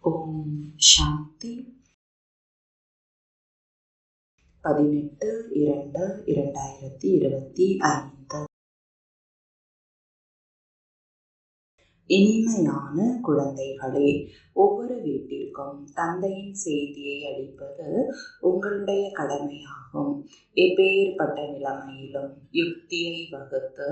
ஓம் சாந்தி. பதினெட்டு இரண்டு இரண்டாயிரத்தி இருபத்தி ஐந்து. இனிமையான குழந்தைகளே ஒவ்வொரு வீட்டிற்கும் தந்தையின் செய்தியை அளிப்பது உங்களுடைய கடமையாகும். எப்பேற்பட்ட நிலைமையிலும் யுக்தியை வகுத்து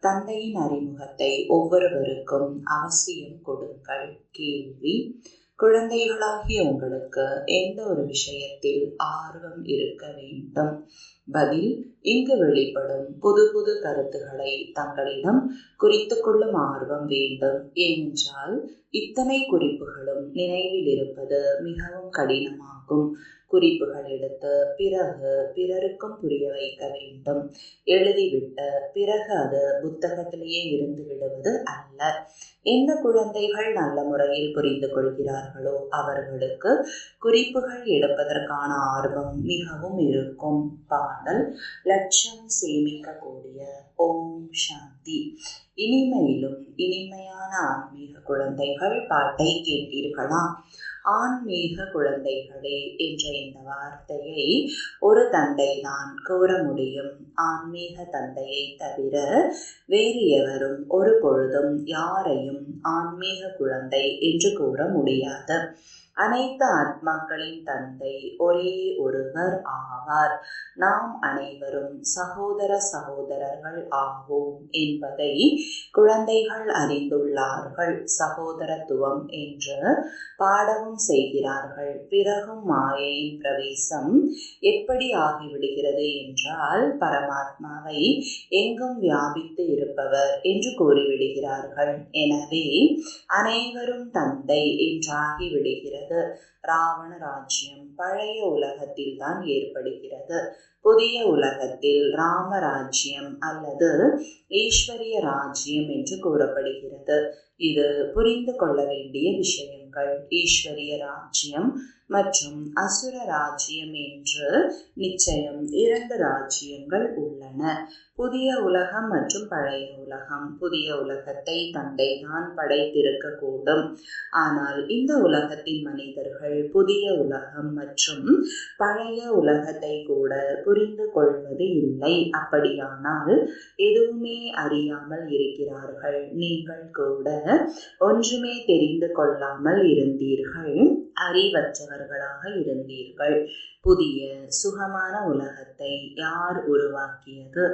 தந்தையின் அறிமுகத்தை ஒவ்வொருவருக்கும் அவசியம் கொடுங்கள். கேள்வி குழந்தைகளாகிய உங்களுக்கு எந்த ஒரு விஷயத்தில் ஆர்வம் இருக்க வேண்டும்? பதில் இங்கு வெளிப்படும் புது புது கருத்துக்களை தங்களிடம் குறித்து கொள்ளும் ஆர்வம் வேண்டும். ஏனென்றால் இத்தனை குறிப்புகளும் நினைவில் இருப்பது மிகவும் கடினமாகும். குறிப்புகள் எடுத்து பிறகு பிறருக்கும் புரிய வைக்க வேண்டும். எழுதிவிட்டு பிறகு அது புத்தகத்திலேயே இருந்து விடுவது அல்ல. எந்த குழந்தைகள் நல்ல முறையில் புரிந்து கொள்கிறார்களோ அவர்களுக்கு குறிப்புகள் எடுப்பதற்கான ஆர்வம் மிகவும் இருக்கும். பாடல் லட்சம் சேமிக்கக்கூடிய ஓம் சாந்தி. இனிமையிலும் இனிமையான ஆன்மீக குழந்தைகள் பாட்டை கேட்டீர்களா? ஆன்மீக குழந்தைகளே என்ற இந்த வார்த்தையை ஒரு தந்தை தான் கூற முடியும். ஆன்மீக தந்தையை தவிர வேறு எவரும் ஒரு பொழுதும் யாரையும் ஆன்மீக குழந்தை என்று கூற முடியாது. அனைத்து ஆத்மாக்களின் தந்தை ஒரே ஒருவர் ஆவார். நாம் அனைவரும் சகோதர சகோதரர்கள் ஆவோம் என்பதை குழந்தைகள் அறிந்துள்ளார்கள். சகோதரத்துவம் என்று பாடவும் செய்கிறார்கள். பிறகும் மாயையின் பிரவேசம் எப்படி ஆகிவிடுகிறது என்றால் பரமாத்மாவை எங்கும் வியாபித்து இருப்பவர் என்று கூறிவிடுகிறார்கள். எனவே அனைவரும் தந்தை என்றாகிவிடுகிறது. ராவண ராஜ்யம் பழைய உலகத்தில் தான் ஏற்படுகிறது. புதிய உலகத்தில் ராமராஜ்யம் அல்லது ஈஸ்வரிய ராஜ்யம் என்று கூறப்படுகிறது. இது புரிந்து கொள்ள வேண்டிய விஷயங்கள். ஈஸ்வரிய ராஜ்யம் மற்றும் அசுர ராஜ்யம் என்று நிச்சயம் இரண்டு ராஜ்யங்கள் உள்ளன. புதிய உலகம் மற்றும் பழைய உலகம். புதிய உலகத்தை தந்தை தான் படைத்திருக்க கூடும் ஆனால் இந்த உலகத்தின் மனிதர்கள் புதிய உலகம் மற்றும் பழைய உலகத்தை கூட புரிந்து கொள்வது இல்லை. அப்படியானால் எதுவுமே அறியாமல் இருக்கிறார்கள். நீங்கள் கூட ஒன்றுமே தெரிந்து கொள்ளாமல் இருந்தீர்கள். அறிவற்றவர்களாக இருந்தீர்கள். புதிய சுகமான உலகத்தை யார் உருவாக்கியது?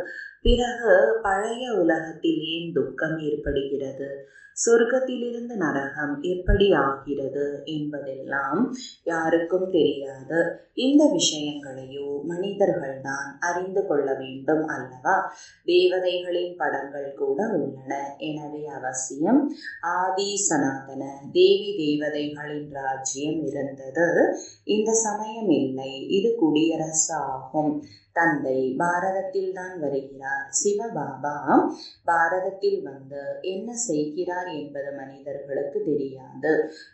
பிறகு பழைய உலகத்தில் ஏன் துக்கம் ஏற்படுகிறது? சொர்க்கத்திலிருந்து நரகம் எப்படி ஆகிறது என்பதெல்லாம் யாருக்கும் தெரியாது. இந்த விஷயங்களையோ மனிதர்கள்தான் அறிந்து கொள்ள வேண்டும் அல்லவா? தேவதைகளின் படங்கள் கூட உள்ளன. எனவே அவசியம் ஆதி சனாதன தேவி தேவதைகளின் ராஜ்யம் இருந்தது. இந்த சமயம் இல்லை. இது குடியரசு ஆகும் தந்தை பாரதத்தில் தான் வருகிறார். சிவபாபா பாரதத்தில் வந்து என்ன செய்கிறார் என்பது மனிதர்களுக்கு தெரியாது.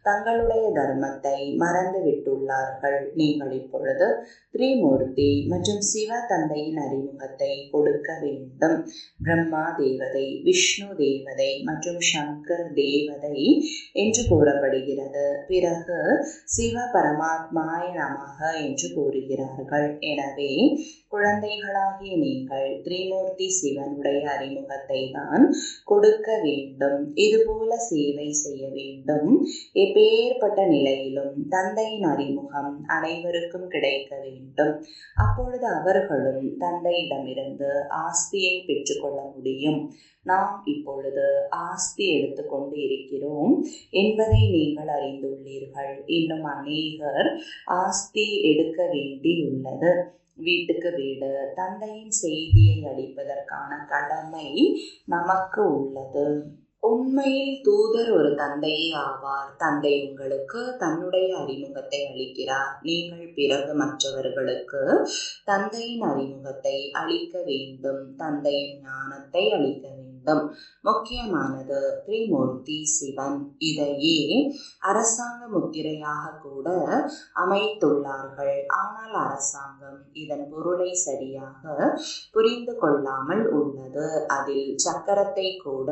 தங்களுடைய தர்மத்தை மறந்து விட்டுள்ளார்கள் நீங்கள் இப்பொழுது திரிமூர்த்தி மற்றும் சிவ தந்தையின் அறிமுகத்தை கொடுக்க வேண்டும். பிரம்மா தேவதை விஷ்ணு தேவதை மற்றும் சங்கர் தேவதை என்று கூறப்படுகிறது. பிறகு சிவ பரமாத்மாய நமக என்று கூறுகிறார்கள். எனவே குழந்தைகளாகிய நீங்கள் திரிமூர்த்தி சிவனுடைய அறிமுகத்தை தான் கொடுக்க வேண்டும். இதுபோல சேவை செய்ய வேண்டும். எப்பேற்பட்ட நிலையிலும் தந்தையின் அறிமுகம் அனைவருக்கும் கிடைக்க வேண்டும். அப்பொழுது அவர்களும் தந்தையிடமிருந்து ஆஸ்தியை பெற்றுக்கொள்ள முடியும். நாம் இப்பொழுது ஆஸ்தி எடுத்துக்கொண்டு இருக்கிறோம் என்பதை நீங்கள் அறிந்துள்ளீர்கள். இன்னும் அநேகர் ஆஸ்தி எடுக்க வேண்டியுள்ளது. வீட்டுக்கு வீடு தந்தையின் செய்தியை அளிப்பதற்கான கடமை நமக்கு உள்ளது. உண்மையில் தூதர் ஒரு தந்தையே ஆவார். தந்தை உங்களுக்கு தன்னுடைய அறிமுகத்தை அளிக்கிறார். நீங்கள் பிறகு மற்றவர்களுக்கு தந்தையின் அறிமுகத்தை அளிக்க வேண்டும். தந்தையின் ஞானத்தை அளிக்க வேண்டும். வேண்டும் முக்கியமானது திரிமூர்த்தி சிவன். இதையே அரசாங்க முத்திரையாக கூட அமைத்துள்ளார்கள். ஆனால் அரசாங்கம் இதன் பொருளை சரியாக புரிந்து கொள்ளாமல் உள்ளது. அதில் சக்கரத்தை கூட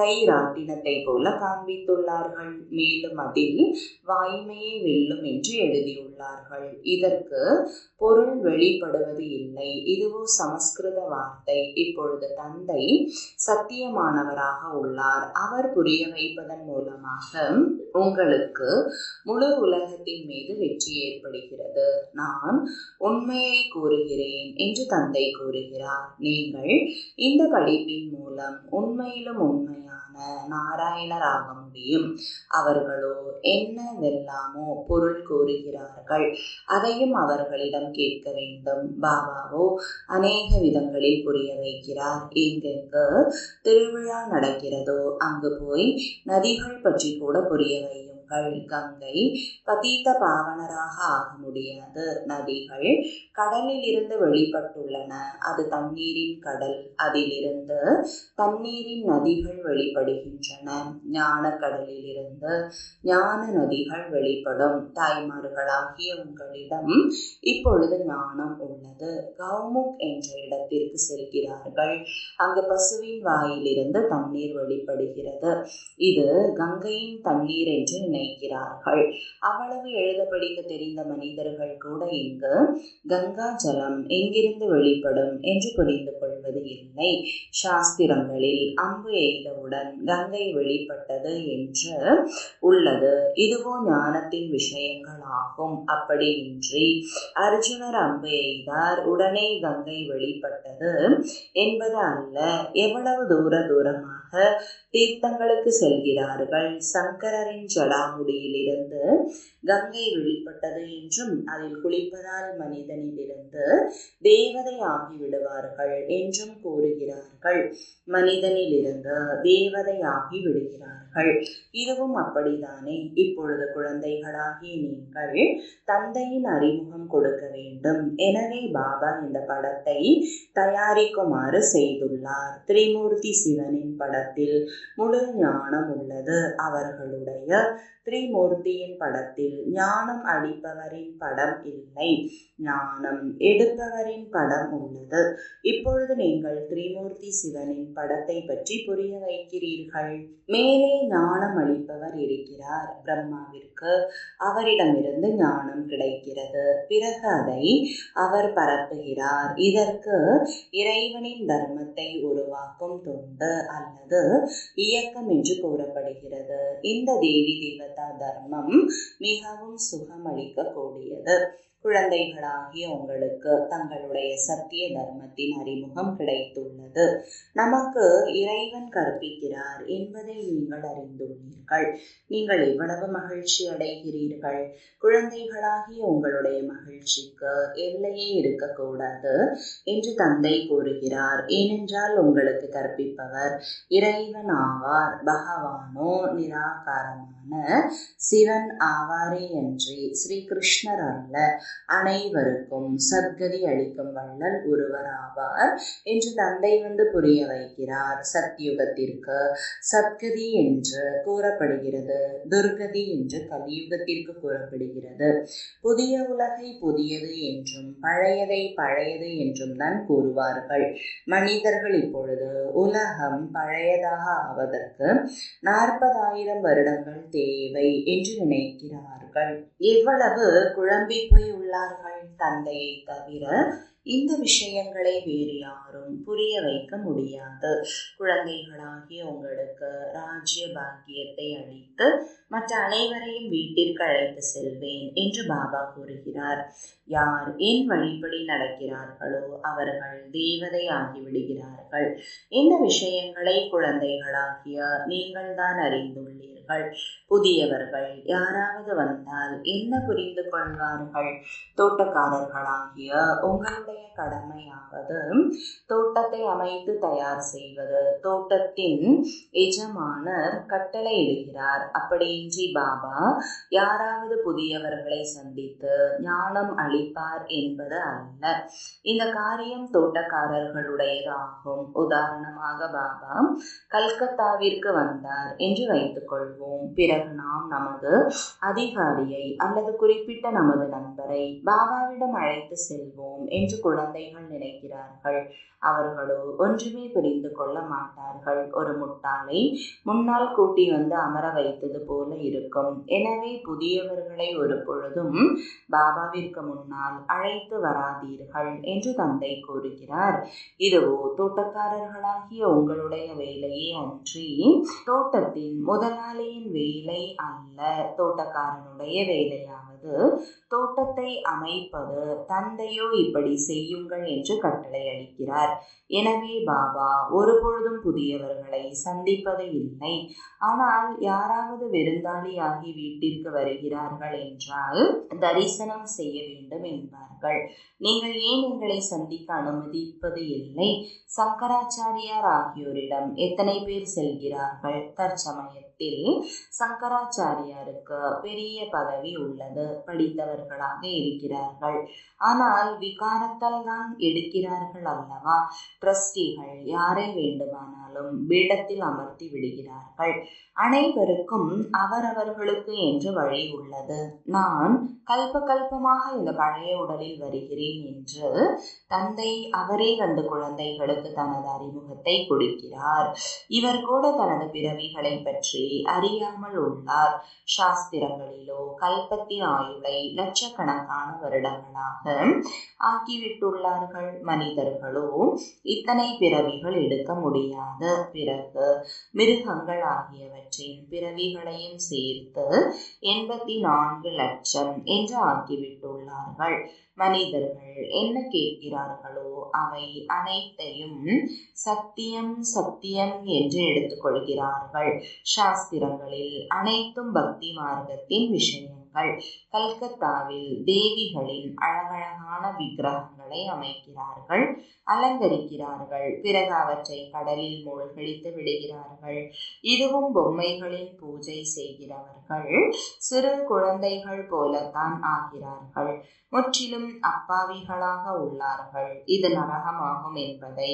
கைராட்டினத்தை போல காண்பித்துள்ளார்கள். மேலும் அதில் வாய்மையை வெல்லும் என்று எழுதியுள்ளார்கள் இதற்கு பொருள் வெளிப்படுவது இல்லை. இதுவோ சமஸ்கிருத வார்த்தை. இப்பொழுது தந்தை சத்தியமானவராக உள்ளார். அவர் புரிய வைப்பதன் மூலமாக உங்களுக்கு முழு உலகத்தின் மீது வெற்றி ஏற்படுகிறது. நான் உண்மையை கூறுகிறேன் என்று தந்தை கூறுகிறார். நீங்கள் இந்த படிப்பின் மூலம் உண்மையிலும் உண்மையான நாராயணராக முடியும். அவர்களோ என்னவெல்லாமோ பொருள் கூறுகிறார்கள். அதையும் அவர்களிடம் கேட்க வேண்டும். பாபாவோ அநேக விதங்களில் புரிய வைக்கிறார். எங்கெங்கு திருவிழா நடக்கிறதோ அங்கு போய் நதிகள் பற்றி கூட புரிய anyway, நதிகள் கங்கை பதீத்த பாவனராக ஆக முடியாது. நதிகள் கடலில் இருந்து வெளிப்பட்டுள்ளன. அது தண்ணீரின் கடல். அதிலிருந்து தண்ணீரின் நதிகள் வெளிப்படுகின்றன. ஞான கடலில் இருந்து ஞான நதிகள் வெளிப்படும். தாய்மார்களாகிய உங்களிடம் இப்பொழுது ஞானம் உள்ளது. கௌமுக் என்ற இடத்திற்கு செல்கிறார்கள். அங்கு பசுவின் வாயிலிருந்து தண்ணீர் வெளிப்படுகிறது. இது கங்கையின் தண்ணீர் என்று நினைக்கிறார்கள். அவ்வளவு எழுத படிக்க தெரிந்த மனிதர்கள் கூட இங்கு கங்கா ஜலம் எங்கிருந்து வெளிப்படும் என்று புரிந்து கொள்வது இல்லை. சாஸ்திரங்களில் அம்பு எய்தவுடன் கங்கை வெளிப்பட்டது என்று உள்ளது. இதுவோ ஞானத்தின் விஷயங்கள் ஆகும் அப்படியின்றி அர்ஜுனர் அம்பு எய்தார் உடனே கங்கை வெளிப்பட்டது என்பது அல்ல. எவ்வளவு தூர தூரமாக தீர்த்தங்களுக்கு செல்கிறார்கள். சங்கரரின் ஜடாமுடியிலிருந்து கங்கை வெளிப்பட்டது என்றும் அதில் குளிப்பதால் மனிதனிலிருந்து தேவதை ஆகிவிடுவார்கள் என்றும் கூறுகிறார்கள். மனிதனிலிருந்து தேவதை ஆகி விடுகிறார்கள் இதுவும் அப்படித்தானே? இப்பொழுது குழந்தைகளாகிய நீங்கள் தந்தையின் அறிமுகம் கொடுக்க வேண்டும். எனவே பாபா இந்த படத்தை தயாரிக்குமாறு செய்துள்ளார். திரிமூர்த்தி சிவனின் படத்தில் முழு ஞானம் உள்ளது. அவர்களுடைய திரிமூர்த்தியின் படத்தில் ஞானம் அளிப்பவரின் படம் இல்லை. ஞானம் எடுப்பவரின் படம் உள்ளது. இப்பொழுது நீங்கள் திரிமூர்த்தி சிவனின் படத்தை பற்றி புரிய வைக்கிறீர்கள். மேலே ஞானம் அளிப்பவர் இருக்கிறார். பிரம்மாவிற்கு அவரிடமிருந்து ஞானம் கிடைக்கிறது. பிறகு அதை அவர் பரப்புகிறார். இதற்கு இறைவனின் தர்மத்தை உருவாக்கும் தொண்டு அல்லது இயக்கம் என்று கூறப்படுகிறது. இந்த தேவி தேவதா தர்மம் மிகவும் சுகமளிக்கக்கூடியது குழந்தைகளாகிய உங்களுக்கு தங்களுடைய சத்திய தர்மத்தின் அறிமுகம் கிடைத்துள்ளது. நமக்கு இறைவன் கற்பிக்கிறார் என்பதை நீங்கள் அறிந்துள்ளீர்கள். நீங்கள் எவ்வளவு மகிழ்ச்சி அடைகிறீர்கள்? குழந்தைகளாகிய உங்களுடைய மகிழ்ச்சிக்கு எல்லையே இருக்கக்கூடாது என்று தந்தை கூறுகிறார். ஏனென்றால் உங்களுக்கு கற்பிப்பவர் இறைவன் ஆவார். பகவானோ நிராகாரமான சிவன் ஆவாரே என்று ஸ்ரீ கிருஷ்ணர் அல்ல. அனைவருக்கும் சத்கதி அளிக்கும் வள்ளல் ஒருவர் ஆவார் என்று தந்தை வந்து புரிய வைக்கிறார். சத்யுகத்திற்கு சத்கதி என்று கூறப்படுகிறது. துர்கதி என்று கலியுகத்திற்கு கூறப்படுகிறது. புதிய உலகை புதியது என்றும் பழையதை பழையது என்றும் தான் கூறுவார்கள். மனிதர்கள் இப்பொழுது உலகம் பழையதாக ஆவதற்கு நாற்பதாயிரம் வருடங்கள் தேவை என்று நினைக்கிறார்கள். எவ்வளவு குழம்பி போய் உள்ளார்கள் தந்தையை தவிர இந்த விஷயங்களை வேறு யாரும் புரிய வைக்க முடியாது. குழந்தைகளாகிய உங்களுக்கு ராஜ்ய பாக்கியத்தை அளித்து மற்ற அனைவரையும் வீட்டிற்கு அழைத்து செல்வேன் என்று பாபா கூறுகிறார். யார் என் வழிபடி நடக்கிறார்களோ அவர்கள் தேவதை ஆகிவிடுகிறார்கள் இந்த விஷயங்களை குழந்தைகளாகிய நீங்கள் தான் அறிந்துள்ளீர்கள். புதியவர்கள் யாராவது வந்தால் என்ன புரிந்து கொள்வார்கள்? தோட்டக்காரர்களாகிய உங்களுடைய கடமையாவது தோட்டத்தை அமைத்து தயார் செய்வது. தோட்டத்தின் எஜமானர் கட்டளையிடுகிறார். அப்படி அப்படியின்றி பாபா யாராவது புதியவர்களை சந்தித்து ஞானம் அளிப்பார் என்பது அல்ல. இந்த காரியம் தோட்டக்காரர்களுடையதாகும். உதாரணமாக பாபா கல்கத்தாவிற்கு வந்தார் என்று வைத்துக் கொள்வோம் பிறகு நாம் நமது அதிகாரியை அல்லது குறிப்பிட்ட நமது நண்பரை பாபாவிடம் அழைத்து செல்வோம் என்று குழந்தைகள் நினைக்கிறார்கள். அவர்களோ ஒன்றுமே புரிந்து கொள்ள மாட்டார்கள். ஒரு முட்டாளை முன்னால் கூட்டி வந்து அமர வைத்தது போல இருக்கும். எனவே புதியவர்களை ஒரு பொழுதும் பாபாவிற்கு முன்னால் அழைத்து வராதீர்கள் என்று தந்தை கூறுகிறார். இதுவோ தோட்டக்காரர்களாகிய உங்களுடைய வேலையே அன்றி தோட்டத்தின் முதலாளியின் வேலை அல்ல. தோட்டக்காரனுடைய வேலையாகும் வந்து தோட்டத்தை அமைப்பது தந்தையோ இப்படி செய்யுங்கள் என்று கட்டளை அளிக்கிறார். எனவே பாபா ஒருபொழுதும் புதியவர்களை சந்திப்பது இல்லை. ஆனால் யாராவது விருந்தாளியாகி வீட்டிற்கு வருகிறார்கள் என்றால் தரிசனம் செய்ய வேண்டும் என்பார்கள். நீங்கள் ஏன் எங்களை சந்திக்க அனுமதிப்பது இல்லை? சங்கராச்சாரியார் ஆகியோரிடம் எத்தனை பேர் செல்கிறார்கள்? தற்சமயத்தில் சங்கராச்சாரியாருக்கு பெரிய பதவி உள்ளது. படித்தவர்களாக இருக்கிறார்கள். ஆனால் விகாரத்தால் தான் எடுக்கிறார்கள் அல்லவா? ட்ரஸ்டிகள் யாரை வேண்டுமானாலும் பீடத்தில் அமர்த்தி விடுகிறார்கள். அனைவருக்கும் அவரவர்களுக்கு என்று வழி உள்ளது. நான் கல்ப கல்பமாக இந்த பழைய உடலில் வருகிறேன் என்று தந்தை அவரே கண்டு குழந்தைகளுக்கு தனது அறிமுகத்தை கொடுக்கிறார். இவர் கூட தனது பிறவிகளை பற்றி பற்றி அறியாமல் உள்ளார். சாஸ்திரங்களிலோ கல்பத்தின் ஆயுளை லட்சக்கணக்கான வருடங்களாக ஆக்கிவிட்டுள்ளார்கள் மனிதர்களோ இத்தனை பிறவிகள் எடுக்க முடியாத பிறகு மிருகங்கள் ஆகியவற்றின் பிறவிகளையும் சேர்த்து எண்பத்தி நான்கு லட்சம் என்று ஆக்கிவிட்டுள்ளார்கள். மனிதர்கள் என்ன கேட்கிறார்களோ அவை அனைத்தையும் சத்தியம் சத்தியம் என்று எடுத்துக்கொள்கிறார்கள். சாஸ்திரங்களில் அனைத்தும் பக்தி மார்க்கத்தின் விஷயங்கள். கல்கத்தாவில் தேவிகளின் அழகழகான விக்கிரகங்கள் அமைக்கிறார்கள் அலங்கரிக்கிறார்கள் பிறகு அவற்றை கடலில் மூழ்கடித்து விடுகிறார்கள். இதுவும் பொம்மைகளின் பூஜை செய்கிறவர்கள் சிறு குழந்தைகள் போலத்தான் ஆகிறார்கள். முற்றிலும் அப்பாவிகளாக உள்ளார்கள். இது நரகமாகும் என்பதை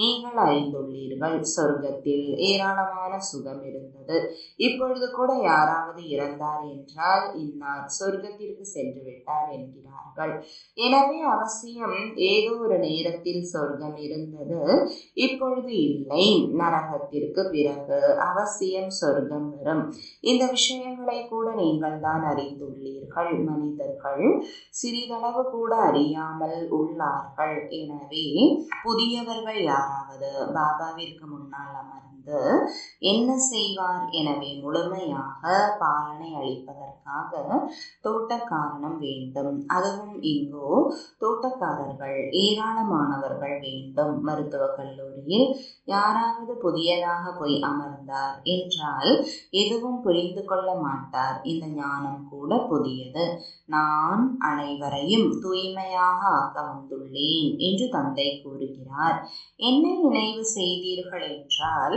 நீங்கள் அறிந்துள்ளீர்கள். சொர்க்கத்தில் ஏராளமான சுகம் இருந்தது. இப்பொழுது கூட யாராவது இறந்தார் என்றால் இன்னார் சொர்க்கத்திற்கு சென்று விட்டார் என்கிறார்கள். எனவே அவசியம் ஏதோ ஒரு நேரத்தில் சொர்க்கம் இருந்தது. இப்பொழுது இல்லை. நரகத்திற்கு பிறகு அவசியம் சொர்க்கம் வரும். இந்த விஷயங்களை கூட நீங்கள் தான் அறிந்துள்ளீர்கள். மனிதர்கள் சிறிதளவு கூட அறியாமல் உள்ளார்கள். எனவே புதியவர்கள் யாராவது? பாபாவிற்கு முன்னால் அமர்ந்து என்ன செய்வார்? எனவே முழுமையாக பாலனை அளிப்பதற்காக தோட்டக்காரணம் வேண்டும். அதுவும் இங்கோ தோட்டக்காரர்கள் ஏராளமானவர்கள் வேண்டும். மருத்துவக் கல்லூரியில் யாராவது புதியதாக போய் அமர்ந்தார் என்றால் எதுவும் புரிந்து கொள்ள மாட்டார். இந்த ஞானம் கூட புதியது. நான் அனைவரையும் தூய்மையாக ஆக்க வந்துள்ளேன் என்று தந்தை கூறுகிறார். என்னை நினைவு செய்தீர்கள் என்றால்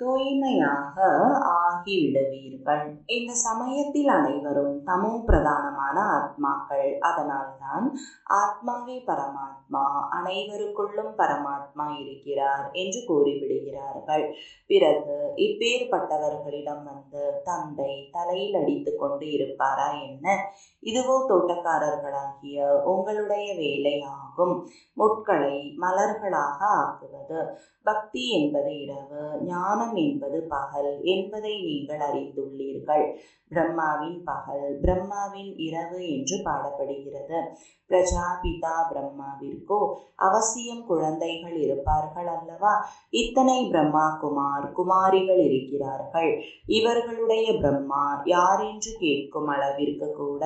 தூய்மையாக ஆகிவிடுவீர்கள். இந்த சமயத்தில் அனைவரும் தமோ பிரதானமான ஆத்மாக்கள். அதனால்தான் ஆத்மாவே பரமாத்மா அனைவருக்குள்ளும் பரமாத்மா இருக்கிறார் என்று கூறிவிடுகிறார்கள். பிறகு இப்பேற்பட்டவர்களிடம் வந்து தந்தை தலையில் அடித்து கொண்டு இருப்பாரா என்ன? இதுவோ தோட்டக்காரர்களாகிய உங்களுடைய வேலையாகும். முட்களை மலர்களாக ஆக்குவது. பக்தி என்பது இரவு ஞானம் பிரம்மம் என்பது பகல் என்பதை நீங்கள் அறிந்துள்ளீர்கள். பிரம்மாவின் பகல் பிரம்மாவின் இரவு என்று பாடப்படுகிறது. பிரஜாபிதா பிரம்மாவிற்கோ அவசியம் குழந்தைகள் இருப்பார்கள் அல்லவா? இத்தனை பிரம்மா குமார் குமாரிகள் இருக்கிறார்கள். இவர்களுடைய பிரம்மா யார் என்று கேட்கும் அளவிற்கு கூட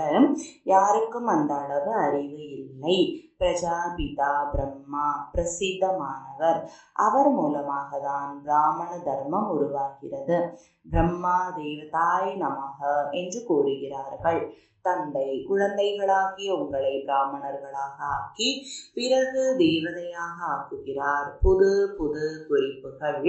யாருக்கும் அந்த அளவு அறிவு இல்லை. பிரஜாபிதா பிரம்மா பிரசித்தமானவர். அவர் மூலமாக தான் பிராமண தர்மம் உருவாகிறது. பிரம்மா தேவதாய் நமக என்று கூறுகிறார்கள். தந்தை குழந்தைகளாகிய உங்களை பிராமணர்களாக ஆக்கி பிறகு தேவதையாக ஆக்குகிறார். புது புது குறிப்புகள்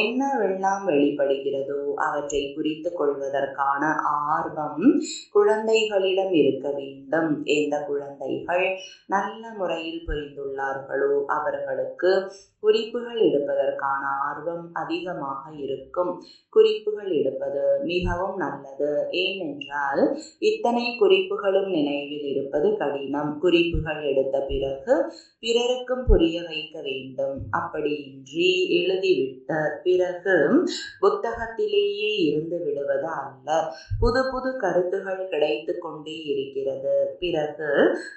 என்னவெல்லாம் வெளிப்படுகிறதோ அவற்றை குறித்து கொள்வதற்கான ஆர்வம் குழந்தைகளிடம் இருக்க வேண்டும். எந்த குழந்தைகள் நல்ல முறையில் புரிந்துள்ளார்களோ அவர்களுக்கு குறிப்புகள் எடுப்பதற்கான ஆர்வம் அதிகமாக இருக்கும். குறிப்புகள் எடுப்பது மிகவும் நல்லது. ஏனென்றால் இத்தனை குறிப்புகளும் நினைவில் இருப்பது கடினம். குறிப்புகள் எடுத்த பிறகு பிறருக்கும் புரிய வைக்க வேண்டும். அப்படியின்றி எழுதிவிட்ட பிறகு புத்தகத்திலேயே இருந்து விடுவது அல்ல. புது புது கருத்துகள் கிடைத்து கொண்டே இருக்கிறது. பிறகு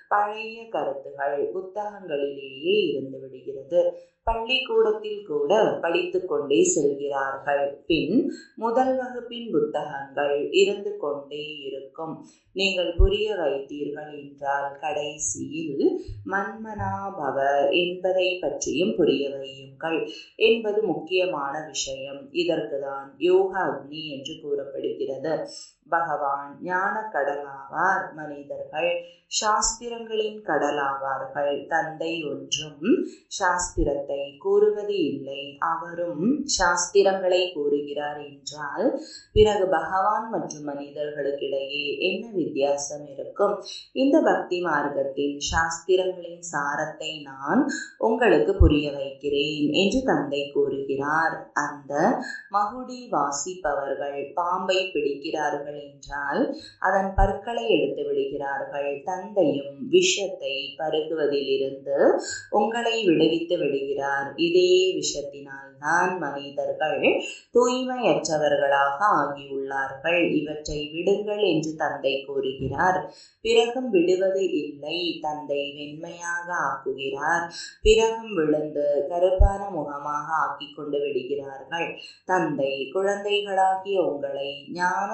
பழைய கருத்துகள் புத்தகங்களிலேயே இருந்து விடுகிறது. பள்ளிக்கூடத்தில் கூட படித்து கொண்டே செல்கிறார்கள். பின் முதல் வகுப்பின் புத்தகங்கள் இருந்து கொண்டே இருக்கும். நீங்கள் புரிய வைத்தீர்கள் என்றால் கடைசியில் மன்மனாபவ என்பதை பற்றியும் புரிய வையுங்கள். என்பது முக்கியமான விஷயம். இதற்கு தான் யோக அக்னி என்று கூறப்படுகிறது. பகவான் ஞான கடலாவார் மனிதர்கள் சாஸ்திரங்களின் கடலாவார்கள். தந்தை ஒன்றும் சாஸ்திரத்தை கூறுவது இல்லை. அவரும் சாஸ்திரங்களை கூறுகிறார் என்றால் பிறகு பகவான் மற்றும் மனிதர்களுக்கிடையே என்ன வித்தியாசம் இருக்கும்? இந்த பக்தி மார்க்கத்தின் சாஸ்திரங்களின் சாரத்தை நான் உங்களுக்கு புரிய வைக்கிறேன் என்று தந்தை கூறுகிறார். அந்த மகுடி வாசிப்பவர்கள் பாம்பை பிடிக்கிறார்கள் என்றால் அதன் பற்களை எடுத்து விடுகிறார்கள். தந்தையும் விஷத்தை பருகுவதிலிருந்து உங்களை விடுவித்து விடுகிறார். இதே விஷத்தினால் தான் மனிதர்கள் தூய்மையற்றவர்களாக ஆகியுள்ளார்கள். இவற்றை விடுங்கள் என்று தந்தை கூறுகிறார். பிறகும் விடுவது இல்லை. தந்தை வெண்மையாக ஆக்குகிறார். பிறகும் விழுந்து கருப்பான முகமாக ஆக்கி கொண்டு விடுகிறார்கள். தந்தை குழந்தைகளாகிய உங்களை ஞான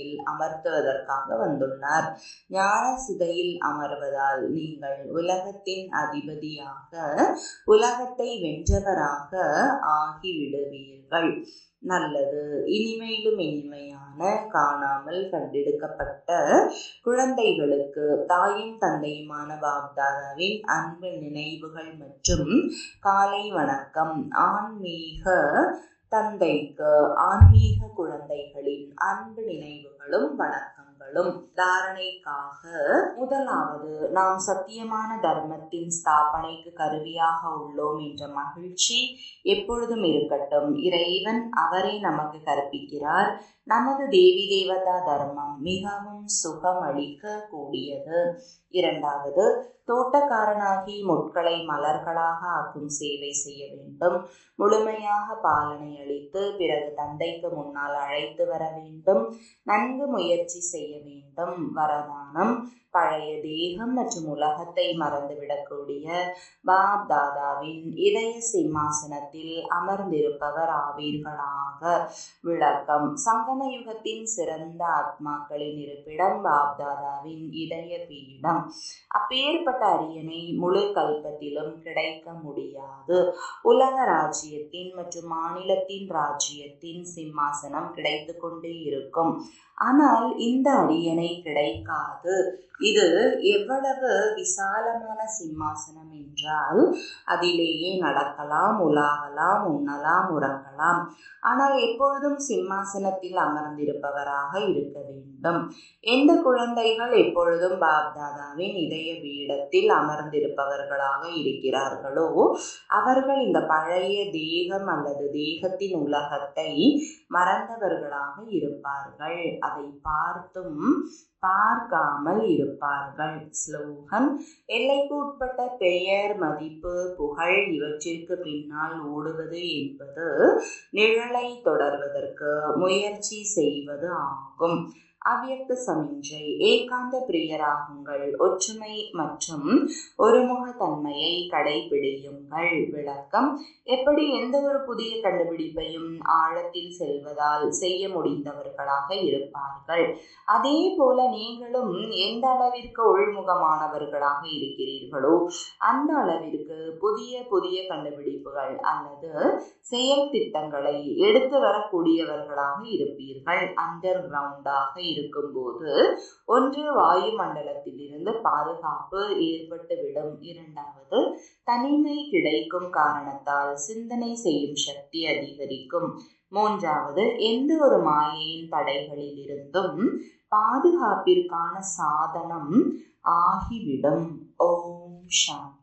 சிதையில் அமர்த்துவதற்காக வந்துள்ளார். ஞான சிதையில் அமர்வதால் நீங்கள் உலகத்தின் அதிபதியாக உலகத்தை வென்றவராக ஆகிவிடுவீர்கள். நல்லது. இனிமையிலும் இனிமையான காணாமல் கண்டெடுக்கப்பட்ட குழந்தைகளுக்கு தாயும் தந்தையுமான பாப்தாதாவின் அன்பு நினைவுகள் மற்றும் காலை வணக்கம். ஆன்மீக தந்தைக்கு ஆன்மீக குழந்தைகளின் அன்பு நினைவுகளும் வணக்கம். வணக்கங்களும் தாரணைக்காக முதலாவது நாம் சத்தியமான தர்மத்தின் ஸ்தாபனைக்கு கருவியாக உள்ளோம் என்ற மகிழ்ச்சி எப்பொழுதும் இருக்கட்டும். இறைவன் அவரை நமக்கு கற்பிக்கிறார். நமது தேவி தேவதா தர்மம் மிகவும் சுகமளிக்க கூடியது இரண்டாவது தோட்டக்காரனாகி முட்களை மலர்களாக ஆக்கும் சேவை செய்ய வேண்டும். முழுமையாக பாலனை அளித்து பிறகு தந்தைக்கு முன்னால் அழைத்து வர வேண்டும். நன்கு முயற்சி செய்ய வேண்டும். வரதானம் பழைய தேகம் மற்றும் உலகத்தை மறந்துவிடக்கூடிய பாப் தாதாவின் இதய சிம்மாசனத்தில் அமர்ந்திருப்பவர் ஆவீர்களாக. விளக்கம். சங்கம யுகத்தின் சிறந்த ஆத்மாக்களின் இருப்பிடம் பாப் தாதாவின் இதய பீடம். அப்பேற்பட்ட அரியணை முழு கல்பத்திலும் கிடைக்க முடியாது. உலக ராஜ்யத்தின் மற்றும் மாநிலத்தின் ராஜ்யத்தின் சிம்மாசனம் கிடைத்து கொண்டே இருக்கும். ஆனால் இந்த அரியணை கிடைக்காது. இது எவ்வளவு விசாலமான சிம்மாசனம் என்றால் அதிலேயே நடக்கலாம் உலாகலாம் உண்ணலாம் உறங்கலாம். ஆனால் எப்பொழுதும் சிம்மாசனத்தில் அமர்ந்திருப்பவராக இருக்க வேண்டும். எந்த குழந்தைகள் எப்பொழுதும் பாப்தாதாவின் இதய பீடத்தில் அமர்ந்திருப்பவர்களாக இருக்கிறார்களோ அவர்கள் இந்த பழைய தேகம் அல்லது தேகத்தின் உலகத்தை மறந்தவர்களாக இருப்பார்கள். அதை பார்த்தும் பார்க்காமல் இருப்பார்கள் ஸ்லோகன் எல்லைக்கு உட்பட்ட பெயர் மதிப்பு புகழ் இவற்றிற்கு பின்னால் ஓடுவது என்பது நிழலை தொடர்வதற்கு முயற்சி செய்வது ஆகும். அவ்யக்த சமிஞ்சை ஏகாந்த பிரியராகுங்கள் ஒற்றுமை மற்றும் ஒருமுகத்தன்மையை கடைபிடியுங்கள். விளக்கம் எப்படி எந்த ஒரு புதிய கண்டுபிடிப்பையும் ஆழத்தில் செல்வதால் செய்ய முடிந்தவர்களாக இருப்பார்கள். அதே போல நீங்களும் எந்த அளவிற்கு உள்முகமானவர்களாக இருக்கிறீர்களோ அந்த அளவிற்கு புதிய புதிய கண்டுபிடிப்புகள் அல்லது செயல் திட்டங்களை எடுத்து வரக்கூடியவர்களாக இருப்பீர்கள். அண்டர் கிரவுண்டாக இருக்கும்போது ஒன்று வாயு மண்டலத்தில் பாதுகாப்பு ஏற்பட்டுவிடும். இரண்டாவது தனிமை கிடைக்கும் காரணத்தால் சிந்தனை செய்யும் சக்தி அதிகரிக்கும். மூன்றாவது எந்த ஒரு மாயையின் தடைகளிலிருந்தும் பாதுகாப்பிற்கான சாதனம் ஆகிவிடும். ஓம் சாந்தி.